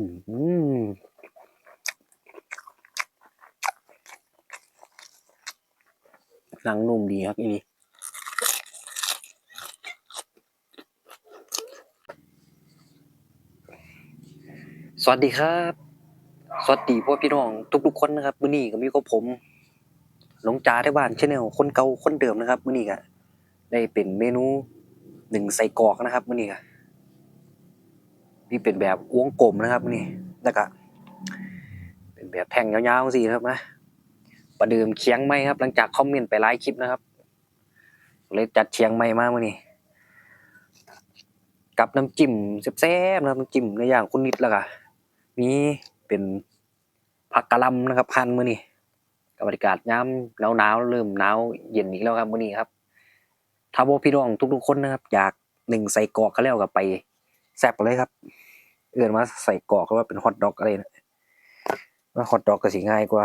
อืมหนังนุ่มดีครับอีนี่สวัสดีครับ สวัสดีพ่อพี่น้องทุกๆคนนะครับมื้อนี้ก็มีกับผมหลงจ่าที่บ้านชาแนลคนเก่าคนเดิมนะครับมื้อนี้ก็ได้เป็นเมนูหนึ่งใส่กรอกนะครับมื้อนี้ก็ นี่เป็นแบบวงกลมนะครับนี้แล้วก็เป็นแบบแท่งยาวๆสิครับนะประเดิมเชียงใหม่ครับ หลังจากคอมเมนต์ไปหลายคลิปนะครับเลยจัดเชียงใหม่มามื้อนี้กับน้ำจิ้มแซ่บๆนะครับน้ำจิ้มในอย่างคุณนิดแล้วก็มีเป็นผักกะลำนะครับพันมื้อนี้กับบรรยากาศยามหนาวๆเริ่มหนาวเย็นอีกแล้วครับมื้อนี้ครับถ้าบ่พี่น้องทุกๆคนนะครับ อยากหนึ่งใส่กอกก็แล้วก็ไป แซ่บเลยครับ เอื่นมาใส่กรอกว่าเป็นฮอทดอกอะไรนะว่าฮอทดอกก็สิง่ายกว่า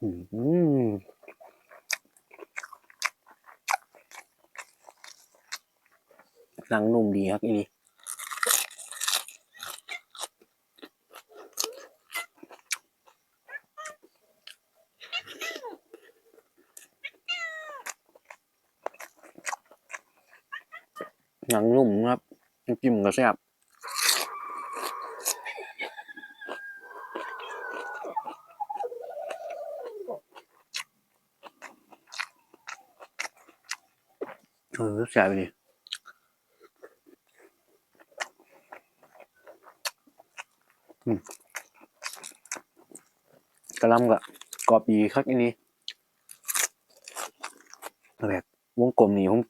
อืมหนังนุ่มดีครับอีนี่ หนังนุ่มครับน้ำจิ้มก็แซ่บเออแซ่บดีกระลำก็กรอบดีครับอีนี่แบบวงกลมนี่ผม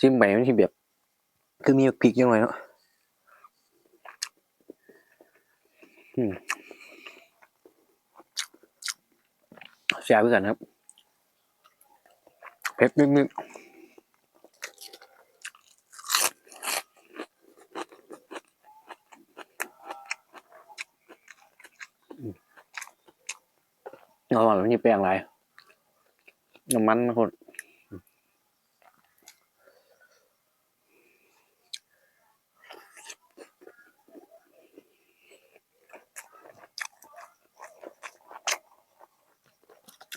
ชิมไปมันที่แบบ คือมีพริกยังไงเนาะอืมแซ่บเหมือนกันครับ เผ็ดนิดๆอืมอร่อยมันมีแป้งอะไรน้ำมันมันคน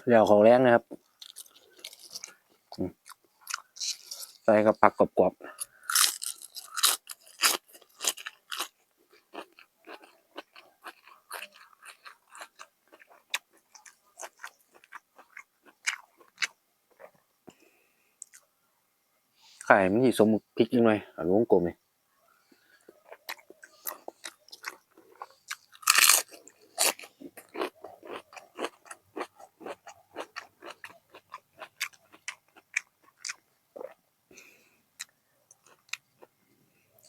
เดี๋ยวของแรงนะครับ ใส่กับผักกรอบๆไข่มันสีสมพริกยังไงอันวงกลมเลย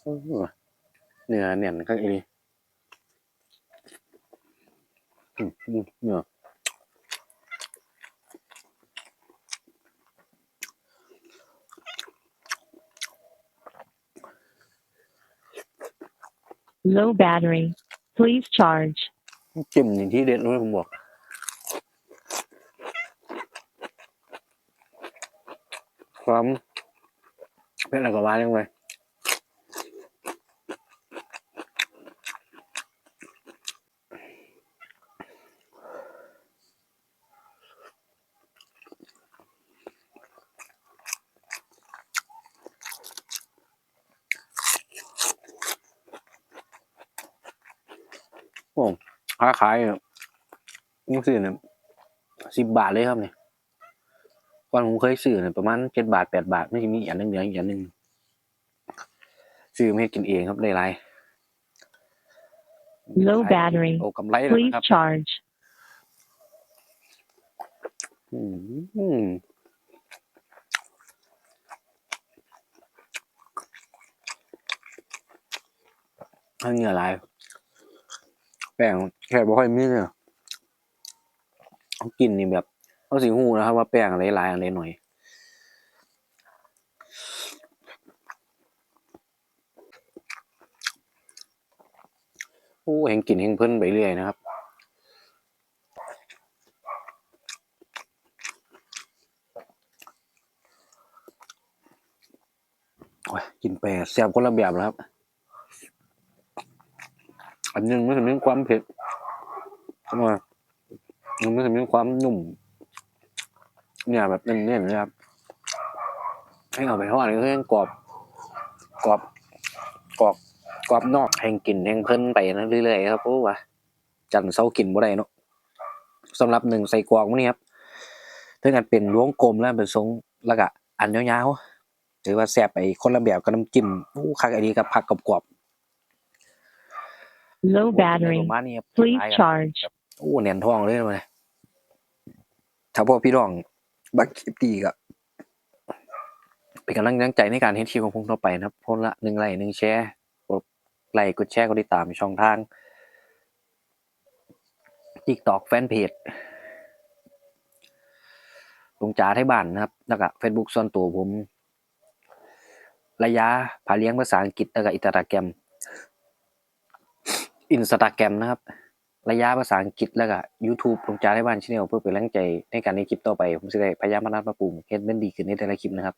เนื้อเนียนข้างอีนี่อืมอืมเนื้อ Low battery. Please charge. จิ้มนี่ที่เด็ดเลยผมบอกความเป็นอะไรก็ว่ายังไงโอ้ ค้าขายเนี่ยนี่ซื้อเนี่ยสิบบาทเลยครับเนี่ยก่อนผมเคยซื้อเนี่ยประมาณเจ็ดบาทแปดบาทไม่ใช่มีอีกอันหนึงเหลืออีกอันหนึงซื้อมาให้กินเองครับได้ไร Low battery. โอ้กำไรเลย Please นะครับ charge. อืมอันนี้อะไร แป้งแค่บ่ค่อยมีเนี่ยเขากินนี่แบบเอาสีหูนะครับ ว่าแป้งอะไรลายอะไรหน่อยโอ้เห็นกลิ่นเห็นเพิ่นไปเรื่อยนะครับกินแปแซ่บคนละแบบแล้วครับ อันหนึงมันจะมีความเผ็ดเข้ามาอันมันจะมีความนุ่ม เนี่ยแบบเน้นๆนะครับ ให้เอาไปทอดนี่ก็ยังกรอบกรอบกรอบกรอบนอกแห่งกลิ่นแห่งเพลินไปนะเรื่อยๆครับเพราะว่าจันทร์เสาร์กินบ่ได้เนาะสำหรับหนึ่งใส่กรอกมื้อนี้ครับถ้ากันเป็นล้วงกลมแล้วเป็นทรงแล้วก็อันยาวๆหรือว่าแซ่บไปคนละแบบกับน้ำจิ้มอู้คักอันนี้กับผักกรอบ Low ๆ battery. ประมาณนี้ครับ Please ท้ายครับ charge. โอ้แน่นท้องเลยมาถ้าพวกพี่น้อง บักคลิปดีก็เป็นกำลังใจในการเฮ็ดคลิปของผมต่อไปนะครับคนละหนึ่งไลค์หนึ่งแชร์กดไลค์กดแชร์กดติดตามช่องทาง TikTok แฟนเพจลุงจ๋าไทยบ้านนะครับ แล้วก็ Facebook ส่วนตัวผม ระยะผาเลี้ยงภาษาอังกฤษแล้วก็อินสตาแกรม อินสตาแกรมนะครับ ระยะภาษาอังกฤษแล้วก็ YouTube ลงจาได้บ้านชแนลเพื่อเป็นแรงใจในการในคลิปต่อไป ผมจะได้พยายามพัฒนาปรับปรุงเฮ็ดมันดีขึ้นในแต่ละคลิปนะครับ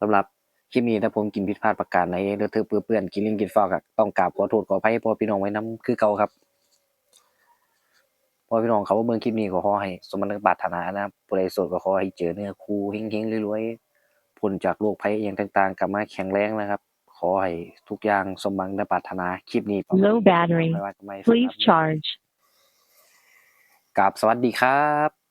สำหรับคลิปนี้ถ้าผมกินผิดพลาดประการใดหรือเธอเปื้อนๆกินลิ้นกินฟอกต้องกราบขอโทษขออภัยพ่อพี่น้องไว้นํคือเก่าครับพ่อพี่น้องเขาว่าเบิ่งคลิปนี้ก็ขอให้ สมบัติปรารถนานะครับผู้ใดสดก็ขอให้เจอเนื้อคู่เฮงๆรวยๆพ้นจากโรคภัยอย่างต่างๆ กลับมาแข็งแรงนะครับ ขอให้ทุกอย่างสมหวังในปรารถนาคลิปนี้ประมาณ Low นี้ battery. ไม่ว่าจะไม่ Please charge. กับสวัสดีครับ